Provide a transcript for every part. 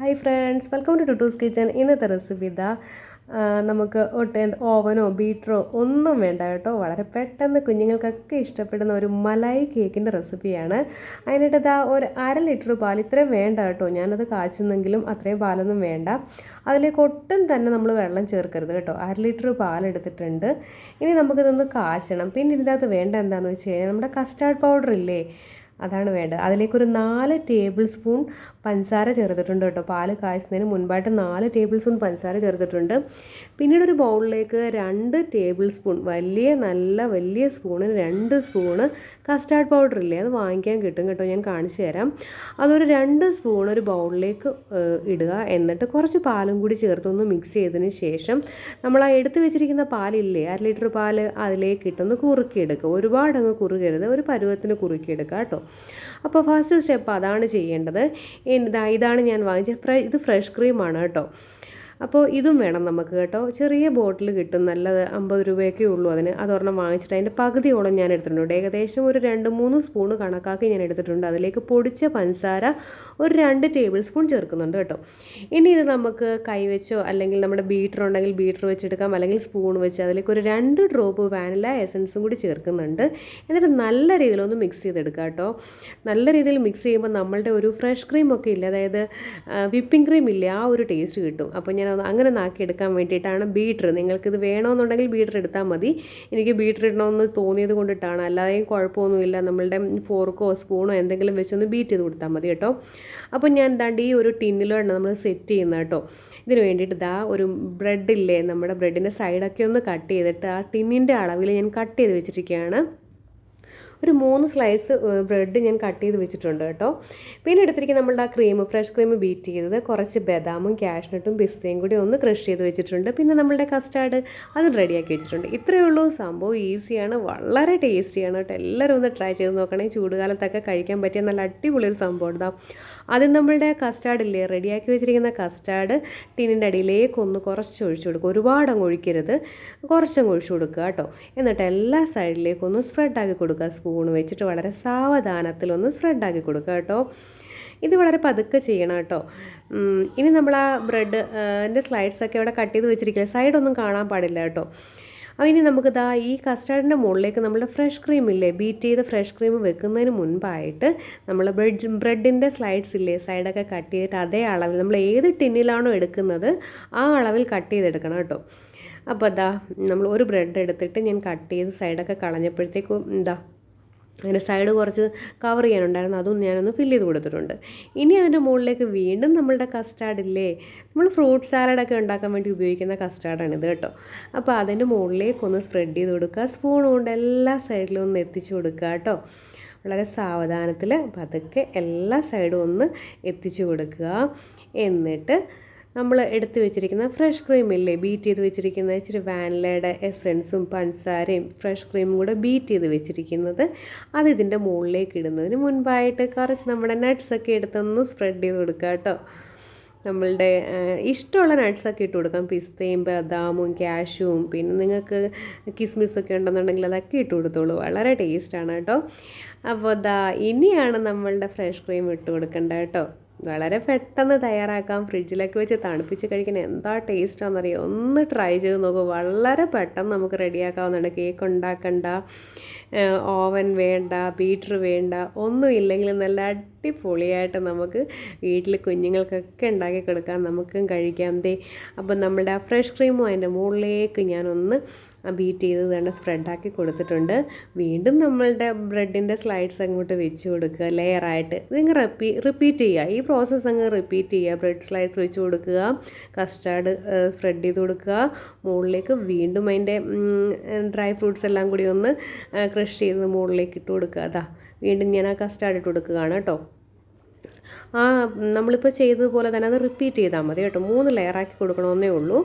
Hi friends welcome to Tuttu's kitchen ഇന്നത്തെ recipe ഇതാ. നമുക്ക് ഒട്ട് ഓവനോ ബീറ്ററോ ഒന്നും വേണ്ട കേട്ടോ. വളരെ പെട്ടെന്ന് കുഞ്ഞുങ്ങൾക്കൊക്കെ ഇഷ്ടപ്പെടുന്ന ഒരു മലായി കേക്കിന്റെ റെസിപ്പിയാണ് അതിനായിട്ട് ഇതാ ഒരു അര ലിറ്റർ പാൽ ഇത്രയും വേണ്ട കേട്ടോ. ഞാനത് കാച്ചുന്നെങ്കിലും അത്രയും പാലൊന്നും വേണ്ട. അതിലേക്ക് ഒട്ടും തന്നെ നമ്മൾ വെള്ളം ചേർക്കരുത് കേട്ടോ. അര ലിറ്റർ പാലെടുത്തിട്ടുണ്ട് ഇനി നമുക്കിതൊന്ന് കാച്ചണം. പിന്നെ ഇതിനകത്ത് വേണ്ട എന്താണെന്ന് വെച്ച് കഴിഞ്ഞാൽ നമ്മുടെ കസ്റ്റാർഡ് പൗഡർ ഇല്ലേ? അതാണ് വേണ്ടത്. അതിലേക്കൊരു നാല് ടേബിൾ സ്പൂൺ പഞ്ചസാര ചേർത്തിട്ടുണ്ട് കേട്ടോ. പാൽ കായ്ച്ചുന്നതിന് മുൻപായിട്ട് നാല് ടേബിൾ സ്പൂൺ പഞ്ചസാര ചേർത്തിട്ടുണ്ട്. പിന്നീട് ഒരു ബൗളിലേക്ക് രണ്ട് ടേബിൾ സ്പൂൺ വലിയ നല്ല വലിയ സ്പൂണിന് രണ്ട് സ്പൂണ് കസ്റ്റാർഡ് പൗഡർ ഇല്ലേ? അത് വാങ്ങിക്കാൻ കിട്ടും കേട്ടോ. ഞാൻ കാണിച്ചു തരാം. അതൊരു രണ്ട് സ്പൂൺ ഒരു ബൗളിലേക്ക് ഇടുക. എന്നിട്ട് കുറച്ച് പാലും കൂടി ചേർത്തൊന്ന് മിക്സ് ചെയ്തതിന് ശേഷം നമ്മൾ ആ എടുത്ത് വെച്ചിരിക്കുന്ന പാലില്ലേ? അര ലിറ്റർ പാൽ അതിലേക്ക് ഇട്ടൊന്ന് കുറുക്കിയെടുക്കുക ഒരുപാടങ്ങ് കുറുകരുത്. ഒരു പരുവത്തിന് കുറുക്കിയെടുക്കുക കേട്ടോ. അപ്പോൾ ഫസ്റ്റ് സ്റ്റെപ്പ് അതാണ് ചെയ്യേണ്ടത്. ഇതാ ഇതാണ് ഞാൻ വാങ്ങിച്ചത്. ഇത് ഫ്രഷ് ക്രീമാണ് കേട്ടോ. അപ്പോൾ ഇതും വേണം നമുക്ക് കേട്ടോ. ചെറിയ ബോട്ടിൽ കിട്ടും നല്ലത് അമ്പത് രൂപയൊക്കെ ഉള്ളൂ അതിന്. അതൊരെണ്ണം വാങ്ങിച്ചിട്ട് അതിന്റെ പകുതിയോളം ഞാൻ എടുത്തിട്ടുണ്ട്. ഏകദേശം ഒരു രണ്ട് മൂന്ന് സ്പൂണ് കണക്കാക്കി ഞാൻ എടുത്തിട്ടുണ്ട്. അതിലേക്ക് പൊടിച്ച പഞ്ചസാര ഒരു രണ്ട് ടേബിൾ സ്പൂൺ ചേർക്കുന്നുണ്ട് കേട്ടോ. ഇനി ഇത് നമുക്ക് കൈവച്ചോ അല്ലെങ്കിൽ നമ്മുടെ ബീറ്റർ ഉണ്ടെങ്കിൽ ബീറ്റർ വെച്ചെടുക്കാം അല്ലെങ്കിൽ സ്പൂൺ വെച്ച് അതിലേക്ക് ഒരു രണ്ട് ഡ്രോപ്പ് വാനില എസൻസും കൂടി ചേർക്കുന്നുണ്ട്. എന്നിട്ട് നല്ല രീതിയിലൊന്ന് മിക്സ് ചെയ്തെടുക്കുക കേട്ടോ. നല്ല രീതിയിൽ മിക്സ് ചെയ്യുമ്പോൾ നമ്മളുടെ ഒരു ഫ്രഷ് ക്രീം ഒക്കെ ഇല്ല അതായത് വിപ്പിംഗ് ക്രീം ഇല്ല ആ ഒരു ടേസ്റ്റ് കിട്ടും. അപ്പോൾ ഞാൻ അത് അങ്ങനെ നാക്കിയെടുക്കാൻ വേണ്ടിയിട്ടാണ് ബീറ്റർ നിങ്ങൾക്കിത് വേണമെന്നുണ്ടെങ്കിൽ ബീറ്റർ എടുത്താൽ മതി. എനിക്ക് ബീറ്റർ ഇടണമെന്ന് തോന്നിയത് കൊണ്ടിട്ടാണ്. അല്ലാതെയും കുഴപ്പമൊന്നുമില്ല. നമ്മളുടെ ഫോർക്കോ സ്പൂണോ എന്തെങ്കിലും വെച്ചൊന്ന് ബീറ്റ് ചെയ്ത് കൊടുത്താൽ മതി കേട്ടോ. അപ്പോൾ ഞാൻ എന്താണ്ട് ഈ ഒരു ടിന്നിലാണ് നമ്മൾ സെറ്റ് ചെയ്യുന്നത് കേട്ടോ. ഇതിന് വേണ്ടിയിട്ട് ഇതാ ഒരു ബ്രെഡില്ലേ നമ്മുടെ ബ്രെഡിന്റെ സൈഡൊക്കെ ഒന്ന് കട്ട് ചെയ്തിട്ട് ആ ടിന്നിന്റെ അളവിൽ ഞാൻ കട്ട് ചെയ്ത് വെച്ചിരിക്കുകയാണ്. ഒരു മൂന്ന് സ്ലൈസ് ബ്രെഡ് ഞാൻ കട്ട് ചെയ്ത് വെച്ചിട്ടുണ്ട് കേട്ടോ. പിന്നെ എടുത്തിരിക്കുന്ന നമ്മളുടെ ആ ക്രീം ഫ്രഷ് ക്രീം ബീറ്റ് ചെയ്തത് കുറച്ച് ബദാമും കാഷ്നട്ടും പിസ്തയും കൂടി ഒന്ന് ക്രഷ് ചെയ്ത് വെച്ചിട്ടുണ്ട്. പിന്നെ നമ്മളുടെ കസ്റ്റാർഡ് അതും റെഡിയാക്കി വെച്ചിട്ടുണ്ട്. ഇത്രയേ ഉള്ളൂ. സംഭവം ഈസിയാണ് വളരെ ടേസ്റ്റിയാണ് കേട്ടോ. എല്ലാവരും ഒന്ന് ട്രൈ ചെയ്ത് നോക്കണേ. ചൂടുകാലത്തൊക്കെ കഴിക്കാൻ പറ്റിയ നല്ല അടിപൊളി ഒരു സംഭവം ഉണ്ടാവും ആദ്യം നമ്മളുടെ കസ്റ്റാർഡ് ഇല്ലേ? റെഡിയാക്കി വെച്ചിരിക്കുന്ന കസ്റ്റാർഡ് ടീനിന്റെ അടിയിലേക്ക് ഒന്ന് കുറച്ച് ഒഴിച്ചു കൊടുക്കുക. ഒരുപാട് അങ്ങ് ഒഴിക്കരുത്. കുറച്ചങ്ങ് ഒഴിച്ചു കൊടുക്കുക കേട്ടോ. എന്നിട്ട് എല്ലാ സൈഡിലേക്കൊന്ന് ഒന്ന് സ്പ്രെഡാക്കി കൊടുക്കുക. സ്പൂൺ വെച്ചിട്ട് വളരെ സാവധാനത്തിലൊന്ന് സ്പ്രെഡാക്കി കൊടുക്കുക കേട്ടോ. ഇത് വളരെ പതുക്കെ ചെയ്യണം കേട്ടോ. ഇനി നമ്മൾ ആ ബ്രെഡ് എന്റെ സ്ലൈഡ്സൊക്കെ ഇവിടെ കട്ട് ചെയ്ത് വെച്ചിരിക്കില്ല? സൈഡൊന്നും കാണാൻ പാടില്ല കേട്ടോ. അപ്പോൾ ഇനി നമുക്ക് ദാ ഈ കസ്റ്റാർഡിന്റെ മുകളിലേക്ക് നമ്മുടെ ഫ്രഷ് ക്രീം ഇല്ലേ? ബീറ്റ് ചെയ്ത് ഫ്രഷ് ക്രീം വെക്കുന്നതിന് മുൻപായിട്ട് നമ്മൾ ബ്രെഡ് ബ്രെഡിന്റെ സ്ലൈഡ്സ് ഇല്ലേ? സൈഡൊക്കെ കട്ട് ചെയ്തിട്ട് അതേ അളവിൽ നമ്മൾ ഏത് ടിന്നിലാണോ എടുക്കുന്നത് ആ അളവിൽ കട്ട് ചെയ്തെടുക്കണം കേട്ടോ. അപ്പോൾ അതാ നമ്മൾ ഒരു ബ്രെഡ് എടുത്തിട്ട് ഞാൻ കട്ട് ചെയ്ത് സൈഡൊക്കെ കളഞ്ഞപ്പോഴത്തേക്കും എന്താ അതിന്റെ സൈഡ് കുറച്ച് കവർ ചെയ്യാനുണ്ടായിരുന്നു. അതും ഞാനൊന്ന് ഫില്ല് ചെയ്ത് കൊടുത്തിട്ടുണ്ട്. ഇനി അതിന്റെ മുകളിലേക്ക് വീണ്ടും നമ്മളുടെ കസ്റ്റാർഡില്ലേ നമ്മൾ ഫ്രൂട്ട് സാലഡൊക്കെ ഉണ്ടാക്കാൻ വേണ്ടി ഉപയോഗിക്കുന്ന കസ്റ്റാർഡാണ് ഇത് കേട്ടോ. അപ്പോൾ അതിന്റെ മുകളിലേക്ക് ഒന്ന് സ്പ്രെഡ് ചെയ്ത് കൊടുക്കുക. സ്പൂൺ കൊണ്ട് എല്ലാ സൈഡിലും ഒന്ന് എത്തിച്ചു കൊടുക്കുക കേട്ടോ. വളരെ സാവധാനത്തിൽ പതുക്കെ എല്ലാ സൈഡും ഒന്ന് എത്തിച്ചു കൊടുക്കുക. എന്നിട്ട് നമ്മൾ എടുത്ത് വെച്ചിരിക്കുന്ന ഫ്രഷ് ക്രീം ഇല്ലേ? ബീറ്റ് ചെയ്ത് വെച്ചിരിക്കുന്ന ഇച്ചിരി വാനിലയുടെ എസൻസും പഞ്ചസാരയും ഫ്രഷ് ക്രീമും കൂടെ ബീറ്റ് ചെയ്ത് വെച്ചിരിക്കുന്നത് അത് ഇതിന്റെ മുകളിലേക്ക് ഇടുന്നതിന് മുൻപായിട്ട് കുറച്ച് നമ്മുടെ നട്ട്സൊക്കെ എടുത്തൊന്ന് സ്പ്രെഡ് ചെയ്ത് കൊടുക്കുക കേട്ടോ. നമ്മളുടെ ഇഷ്ടമുള്ള നട്ട്സൊക്കെ ഇട്ട് കൊടുക്കാം. പിസ്തയും ബദാമും ക്യാഷുവും പിന്നെ നിങ്ങൾക്ക് കിസ്മിസൊക്കെ ഉണ്ടെന്നുണ്ടെങ്കിൽ അതൊക്കെ ഇട്ട് കൊടുത്തോളൂ. വളരെ ടേസ്റ്റാണ് കേട്ടോ. അപ്പോൾ ദാ ഇനിയാണ് നമ്മളുടെ ഫ്രഷ് ക്രീം ഇട്ട് കൊടുക്കേണ്ടത് കേട്ടോ. വളരെ പെട്ടെന്ന് തയ്യാറാക്കാം ഫ്രിഡ്ജിലൊക്കെ വെച്ച് തണുപ്പിച്ച് കഴിക്കാൻ എന്താ ടേസ്റ്റാണെന്നറിയോ ഒന്ന് ട്രൈ ചെയ്ത് നോക്കൂ. വളരെ പെട്ടെന്ന് നമുക്ക് റെഡിയാക്കാവുന്നതാണ് കേക്ക് ഉണ്ടാക്കണ്ട. ഓവൻ വേണ്ട ബീറ്റർ വേണ്ട ഒന്നും ഇല്ലെങ്കിൽ നല്ല അടിപൊളിയായിട്ട് നമുക്ക് വീട്ടിൽ കുഞ്ഞുങ്ങൾക്കൊക്കെ ഉണ്ടാക്കി കൊടുക്കാം നമുക്കും കഴിക്കാം. ദേ അപ്പം നമ്മുടെ ആ ഫ്രഷ് ക്രീമും അതിന്റെ മുകളിലേക്ക് ഞാനൊന്ന് ബീറ്റ് ചെയ്ത് തന്നെ സ്പ്രെഡാക്കി കൊടുത്തിട്ടുണ്ട്. വീണ്ടും നമ്മളുടെ ബ്രെഡിന്റെ സ്ലൈഡ്സ് അങ്ങോട്ട് വെച്ച് കൊടുക്കുക ലെയറായിട്ട്. ഇതിങ്ങ് റിപ്പീ റിപ്പീറ്റ് ചെയ്യുക. ഈ പ്രോസസ്സ് അങ്ങ് റിപ്പീറ്റ് ചെയ്യുക. ബ്രെഡ് സ്ലൈഡ്സ് വെച്ച് കൊടുക്കുക കസ്റ്റാർഡ് സ്പ്രെഡ് ചെയ്ത് കൊടുക്കുക. മുകളിലേക്ക് വീണ്ടും അതിന്റെ ഡ്രൈ ഫ്രൂട്ട്സ് എല്ലാം കൂടി ഒന്ന് ക്രഷ് ചെയ്ത് മുകളിലേക്ക് ഇട്ട് കൊടുക്കുക. അതാ വീണ്ടും ഞാൻ ആ കസ്റ്റാർഡ് ഇട്ട് കൊടുക്കുകയാണ് കേട്ടോ. ആ നമ്മളിപ്പോൾ ചെയ്തതുപോലെ തന്നെ അത് റിപ്പീറ്റ് ചെയ്താൽ മതി കേട്ടോ. മൂന്ന് ലെയറാക്കി കൊടുക്കണമെന്നേ ഉള്ളൂ.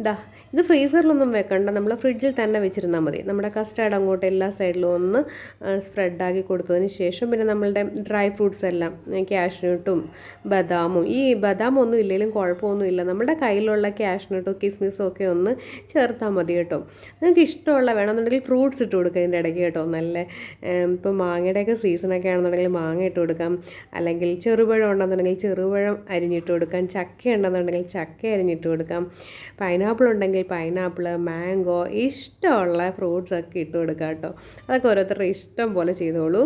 ഇതാ ഇത് ഫ്രീസറിലൊന്നും വെക്കണ്ട. നമ്മൾ ഫ്രിഡ്ജിൽ തന്നെ വെച്ചിരുന്നാൽ മതി. നമ്മുടെ കസ്റ്റാർഡ് അങ്ങോട്ട് എല്ലാ സൈഡിലും ഒന്ന് സ്പ്രെഡാക്കി കൊടുത്തതിന് ശേഷം പിന്നെ നമ്മളുടെ ഡ്രൈ ഫ്രൂട്ട്സ് എല്ലാം ക്യാഷ്നട്ടും ബദാമും. ഈ ബദാം ഒന്നും ഇല്ലെങ്കിലും കുഴപ്പമൊന്നുമില്ല നമ്മുടെ കയ്യിലുള്ള ക്യാഷ്നട്ടും കിസ്മിസും ഒക്കെ ഒന്ന് ചേർത്താൽ മതി കേട്ടോ. നിങ്ങൾക്ക് ഇഷ്ടമുള്ള വേണമെന്നുണ്ടെങ്കിൽ ഫ്രൂട്ട്സ് ഇട്ട് കൊടുക്കുക ഇതിന്റെ ഇടയ്ക്ക് കേട്ടോ. നല്ല ഇപ്പോൾ മാങ്ങയുടെയൊക്കെ സീസണൊക്കെ ആണെന്നുണ്ടെങ്കിൽ മാങ്ങ ഇട്ട് കൊടുക്കാം. അല്ലെങ്കിൽ ചെറുപഴം ഉണ്ടെന്നുണ്ടെങ്കിൽ ചെറുപഴം അരിഞ്ഞിട്ട് കൊടുക്കാം. ചക്ക ഉണ്ടെന്നുണ്ടെങ്കിൽ ചക്ക അരിഞ്ഞിട്ട് കൊടുക്കാം. പൈനാപ്പിൾ ഉണ്ടെങ്കിൽ പൈനാപ്പിൾ മാംഗോ ഇഷ്ടമുള്ള ഫ്രൂട്ട്സൊക്കെ ഇട്ട് കൊടുക്കാം കേട്ടോ. അതൊക്കെ ഓരോരുത്തരുടെ ഇഷ്ടം പോലെ ചെയ്തോളൂ.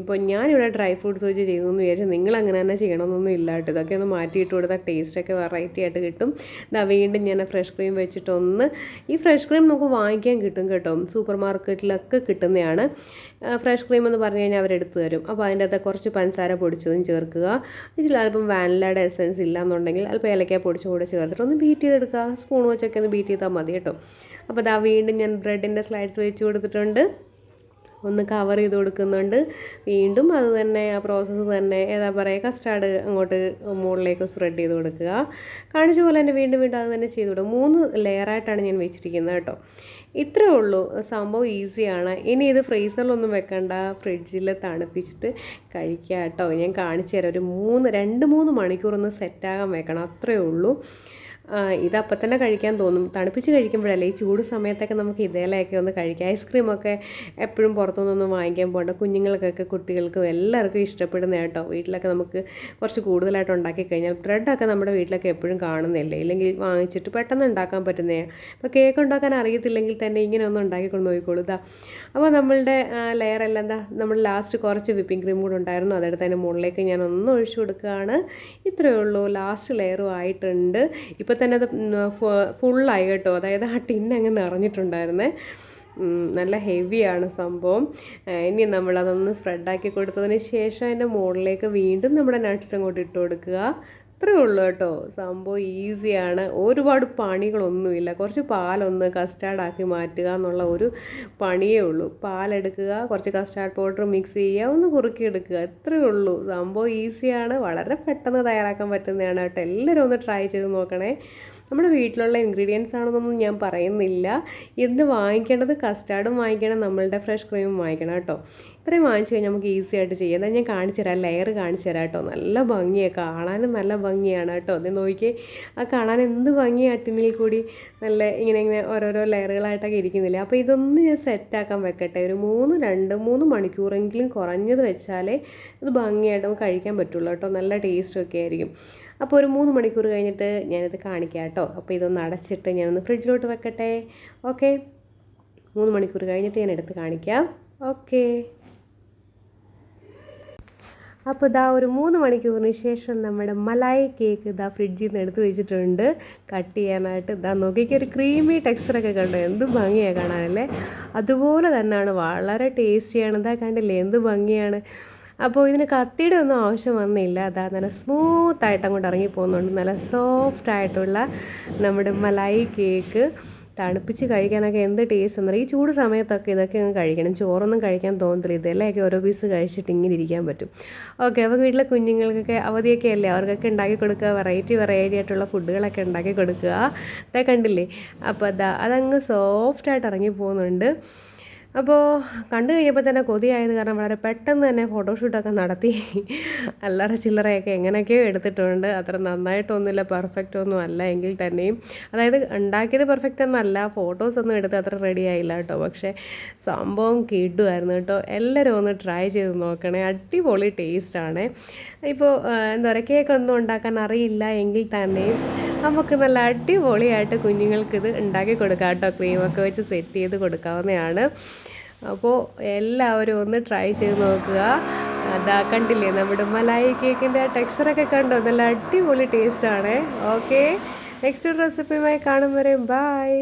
ഇപ്പോൾ ഞാനിവിടെ ഡ്രൈ ഫ്രൂട്ട്സ് വെച്ച് ചെയ്തതെന്ന് വിചാരിച്ചാൽ നിങ്ങൾ അങ്ങനെ തന്നെ ചെയ്യണമെന്നൊന്നും ഇല്ല കേട്ടോ. ഇതൊക്കെ ഒന്ന് മാറ്റിയിട്ട് കൊടുത്താൽ ടേസ്റ്റൊക്കെ വെറൈറ്റി ആയിട്ട് കിട്ടും. ഇതാ വീണ്ടും ഞാൻ ഫ്രഷ് ക്രീം വെച്ചിട്ടൊന്ന് ഈ ഫ്രഷ് ക്രീം നമുക്ക് വാങ്ങിക്കാൻ കിട്ടും കേട്ടോ. സൂപ്പർ മാർക്കറ്റിലൊക്കെ കിട്ടുന്നതാണ് ഫ്രഷ് ക്രീം എന്ന് പറഞ്ഞു കഴിഞ്ഞാൽ അവരെടുത്ത് തരും. അപ്പോൾ അതിന്റെ അകത്ത് കുറച്ച് പഞ്ചസാര പൊടിച്ചതും ചേർക്കുക. ചിലപ്പം വാനിലയുടെ എസൻസ് ഇല്ല എന്നുണ്ടെങ്കിൽ അല്പം ഏലക്ക പൊടിച്ചും കൂടെ ചേർത്തിട്ട് ഒന്ന് ബീറ്റ് ചെയ്തെടുക്കുക. സ്പൂൺ വെച്ചൊക്കെ ഒന്ന് ബീറ്റ് ചെയ്താൽ മതി കേട്ടോ. അപ്പോൾ അതാ വീണ്ടും ഞാൻ ബ്രെഡിന്റെ സ്ലൈഡ്സ് വെച്ച് കൊടുത്തിട്ടുണ്ട്. ഒന്ന് കവർ ചെയ്ത് കൊടുക്കുന്നുണ്ട്. വീണ്ടും അത് തന്നെ ആ പ്രോസസ്സ് തന്നെ ഏതാ പറയുക കസ്റ്റാർഡ് അങ്ങോട്ട് മുകളിലേക്ക് സ്പ്രെഡ് ചെയ്ത് കൊടുക്കുക. കാണിച്ച പോലെ തന്നെ വീണ്ടും വീണ്ടും അത് തന്നെ ചെയ്ത് കൊടുക്കുക. മൂന്ന് ലെയറായിട്ടാണ് ഞാൻ വെച്ചിരിക്കുന്നത് കേട്ടോ. ഇത്രയേ ഉള്ളൂ. സംഭവം ഈസിയാണ് ഇനി ഇത് ഫ്രീസറിലൊന്നും വെക്കണ്ട. ഫ്രിഡ്ജിൽ തണുപ്പിച്ചിട്ട് കഴിക്കുക കേട്ടോ. ഞാൻ കാണിച്ചു തരാം. ഒരു മൂന്ന് രണ്ട് മൂന്ന് മണിക്കൂർ ഒന്ന് സെറ്റാകാൻ വെക്കണം. അത്രയേ ഉള്ളൂ. ഇതപ്പം തന്നെ കഴിക്കാൻ തോന്നും. തണുപ്പിച്ച് കഴിക്കുമ്പോഴല്ലേ ഈ ചൂട് സമയത്തൊക്കെ നമുക്ക് ഇതേലൊക്കെ ഒന്ന് കഴിക്കാം. ഐസ്ക്രീമൊക്കെ എപ്പോഴും പുറത്തുനിന്നൊന്നും വാങ്ങിക്കാൻ പോകണ്ട. കുഞ്ഞുങ്ങൾക്കൊക്കെ കുട്ടികൾക്കും എല്ലാവർക്കും ഇഷ്ടപ്പെടുന്ന കേട്ടോ. വീട്ടിലൊക്കെ നമുക്ക് കുറച്ച് കൂടുതലായിട്ട് ഉണ്ടാക്കി കഴിഞ്ഞാൽ ബ്രെഡൊക്കെ നമ്മുടെ വീട്ടിലൊക്കെ എപ്പോഴും കാണുന്നില്ലേ? ഇല്ലെങ്കിൽ വാങ്ങിച്ചിട്ട് പെട്ടെന്ന് ഉണ്ടാക്കാൻ പറ്റുന്നേ? അപ്പോൾ കേക്ക് ഉണ്ടാക്കാൻ അറിയത്തില്ലെങ്കിൽ തന്നെ ഇങ്ങനെ ഒന്ന് ഉണ്ടാക്കി കൊണ്ട് നോക്കിക്കോളൂ ഇതാ അപ്പോൾ നമ്മളുടെ ലെയർ എല്ലാം എന്താ നമ്മൾ ലാസ്റ്റ് കുറച്ച് വിപ്പിംഗ് ക്രീം കൂടെ ഉണ്ടായിരുന്നു. അതെടുത്ത് അതിന്റെ മുകളിലേക്ക് ഞാൻ ഒന്ന് ഒഴിച്ചു കൊടുക്കുകയാണ്. ഇത്രയേ ഉള്ളൂ. ലാസ്റ്റ് ലെയറും ആയിട്ടുണ്ട്. ഇപ്പോൾ തന്നെ അത് ഫുള്ളായി കേട്ടോ. അതായത് ആ ടിൻ അങ്ങ് നിറഞ്ഞിട്ടുണ്ടായിരുന്നേ. നല്ല ഹെവിയാണ് സംഭവം. ഇനി നമ്മളതൊന്ന് സ്പ്രെഡാക്കി കൊടുത്തതിന് ശേഷം അതിന്റെ മുകളിലേക്ക് വീണ്ടും നമ്മുടെ നട്ട്സ് അങ്ങോട്ട് ഇട്ട് കൊടുക്കുക. അത്രയേ ഉള്ളൂ കേട്ടോ. സംഭവം ഈസിയാണ്. ഒരുപാട് പണികളൊന്നുമില്ല. കുറച്ച് പാലൊന്ന് കസ്റ്റാർഡാക്കി മാറ്റുക എന്നുള്ള ഒരു പണിയേ ഉള്ളൂ. പാലെടുക്കുക കുറച്ച് കസ്റ്റാർഡ് പൗഡർ മിക്സ് ചെയ്യുക ഒന്ന് കുറുക്കിയെടുക്കുക. ഇത്രയേ ഉള്ളൂ. സംഭവം ഈസിയാണ്. വളരെ പെട്ടെന്ന് തയ്യാറാക്കാൻ പറ്റുന്നതാണ് കേട്ടോ. എല്ലാവരും ഒന്ന് ട്രൈ ചെയ്ത് നോക്കണേ. നമ്മുടെ വീട്ടിലുള്ള ഇൻഗ്രീഡിയൻസ് ആണെന്നൊന്നും ഞാൻ പറയുന്നില്ല. ഇതിന് വാങ്ങിക്കേണ്ടത് കസ്റ്റാർഡും വാങ്ങിക്കണം നമ്മളുടെ ഫ്രഷ് ക്രീമും വാങ്ങിക്കണം കേട്ടോ. ഇത്രയും വാങ്ങിച്ചു കഴിഞ്ഞാൽ നമുക്ക് ഈസി ആയിട്ട് ചെയ്യാം. ഞാൻ കാണിച്ചു തരാം. ലെയർ കാണിച്ചു തരാം കേട്ടോ. നല്ല ഭംഗിയാണ് കാണാനും നല്ല ഭംഗിയാണ് കേട്ടോ. അത് നോക്കി ആ കാണാൻ എന്ത് ഭംഗിയാണ് ടിന്നിൽ കൂടി. നല്ല ഇങ്ങനെ ഇങ്ങനെ ഓരോരോ ലെയറുകളായിട്ടൊക്കെ ഇരിക്കുന്നില്ല? അപ്പോൾ ഇതൊന്ന് ഞാൻ സെറ്റാക്കാൻ വെക്കട്ടെ. ഒരു മൂന്ന് രണ്ട് മൂന്ന് മണിക്കൂറെങ്കിലും കുറഞ്ഞത് വെച്ചാലേ ഇത് ഭംഗിയായിട്ട് നമുക്ക് കഴിക്കാൻ പറ്റുള്ളൂ കേട്ടോ. നല്ല ടേസ്റ്റൊക്കെ ആയിരിക്കും. അപ്പോൾ ഒരു മൂന്ന് മണിക്കൂർ കഴിഞ്ഞിട്ട് ഞാനിത് കാണിക്കാം കേട്ടോ. അപ്പോൾ ഇതൊന്ന് അടച്ചിട്ട് ഞാനൊന്ന് ഫ്രിഡ്ജിലോട്ട് വെക്കട്ടെ. ഓക്കെ മൂന്ന് മണിക്കൂർ കഴിഞ്ഞിട്ട് ഞാൻ എടുത്ത് കാണിക്കാം. ഓക്കേ അപ്പോൾ ഇതാ ഒരു മൂന്ന് മണിക്കൂറിന് ശേഷം നമ്മുടെ മലായി കേക്ക് ഇതാ ഫ്രിഡ്ജിൽ നിന്ന് എടുത്ത് വെച്ചിട്ടുണ്ട്. കട്ട് ചെയ്യാനായിട്ട് ഇതാ നോക്കിക്ക് ഒരു ക്രീമി ടെക്സ്ചറൊക്കെ കണ്ടോ? എന്ത് ഭംഗിയാണ് കാണാനല്ലേ അതുപോലെ തന്നെയാണ് വളരെ ടേസ്റ്റിയാണ്. ഇതാ കണ്ടില്ലേ എന്ത് ഭംഗിയാണ്. അപ്പോൾ ഇതിന് കത്തിയുടെ ഒന്നും ആവശ്യം വന്നില്ല. അതാ നല്ല സ്മൂത്തായിട്ട് അങ്ങോട്ട് ഇറങ്ങി പോകുന്നുണ്ട്. നല്ല സോഫ്റ്റ് ആയിട്ടുള്ള നമ്മുടെ മലായി കേക്ക്. തണുപ്പിച്ച് കഴിക്കാനൊക്കെ എന്ത് ടേസ്റ്റ് എന്നറിയാം? ഈ ചൂട് സമയത്തൊക്കെ ഇതൊക്കെ ഒന്ന് കഴിക്കണം. ചോറൊന്നും കഴിക്കാൻ തോന്നത്തില്ല. ഇതെല്ലാം ഓരോ പീസ് കഴിച്ചിട്ട് ഇങ്ങനെ ഇരിക്കാൻ പറ്റും. ഓക്കെ അപ്പോൾ വീട്ടിലെ കുഞ്ഞുങ്ങൾക്കൊക്കെ അവധിയൊക്കെ അല്ലേ? അവർക്കൊക്കെ ഉണ്ടാക്കി കൊടുക്കുക വെറൈറ്റി വെറൈറ്റി ആയിട്ടുള്ള ഫുഡുകളൊക്കെ ഉണ്ടാക്കി കൊടുക്കുക. അതൊക്കെ കണ്ടില്ലേ? അപ്പോൾ അതാ അതങ്ങ് സോഫ്റ്റായിട്ട് ഇറങ്ങി പോകുന്നുണ്ട്. അപ്പോൾ കണ്ടു കഴിഞ്ഞപ്പോൾ തന്നെ കൊതിയായത് കാരണം വളരെ പെട്ടെന്ന് തന്നെ ഫോട്ടോഷൂട്ടൊക്കെ നടത്തി. അല്ലറ ചില്ലറയൊക്കെ എങ്ങനെയൊക്കെയോ എടുത്തിട്ടുണ്ട്. അത്ര നന്നായിട്ടൊന്നുമില്ല പെർഫെക്റ്റ് ഒന്നും അല്ല എങ്കിൽ തന്നെയും. അതായത് ഉണ്ടാക്കിയത് പെർഫെക്റ്റ് എന്നല്ല ഫോട്ടോസ് ഒന്നും എടുത്ത് അത്ര റെഡി ആയില്ല കേട്ടോ. പക്ഷേ സംഭവം കിടുമായിരുന്നു കേട്ടോ. എല്ലാവരും ഒന്ന് ട്രൈ ചെയ്ത് നോക്കണേ. അടിപൊളി ടേസ്റ്റാണ് ഇപ്പോൾ എന്താ പറയുക കേക്കൊന്നും ഉണ്ടാക്കാൻ അറിയില്ല എങ്കിൽ തന്നെയും നമുക്ക് നല്ല അടിപൊളിയായിട്ട് കുഞ്ഞുങ്ങൾക്കിത് ഉണ്ടാക്കി കൊടുക്കാം കേട്ടോ. ക്രീമൊക്കെ വെച്ച് സെറ്റ് ചെയ്ത് കൊടുക്കാവുന്നതാണ്. അപ്പോൾ എല്ലാവരും ഒന്ന് ട്രൈ ചെയ്ത് നോക്കുക. അതാ കണ്ടില്ലേ നമ്മുടെ മലായി കേക്കിന്റെ ആ ടെക്സ്ചറൊക്കെ കണ്ടോ? നല്ല അടിപൊളി ടേസ്റ്റാണ് ഓക്കെ നെക്സ്റ്റ് റെസിപ്പിയുമായി കാണും വരെ. ബായ്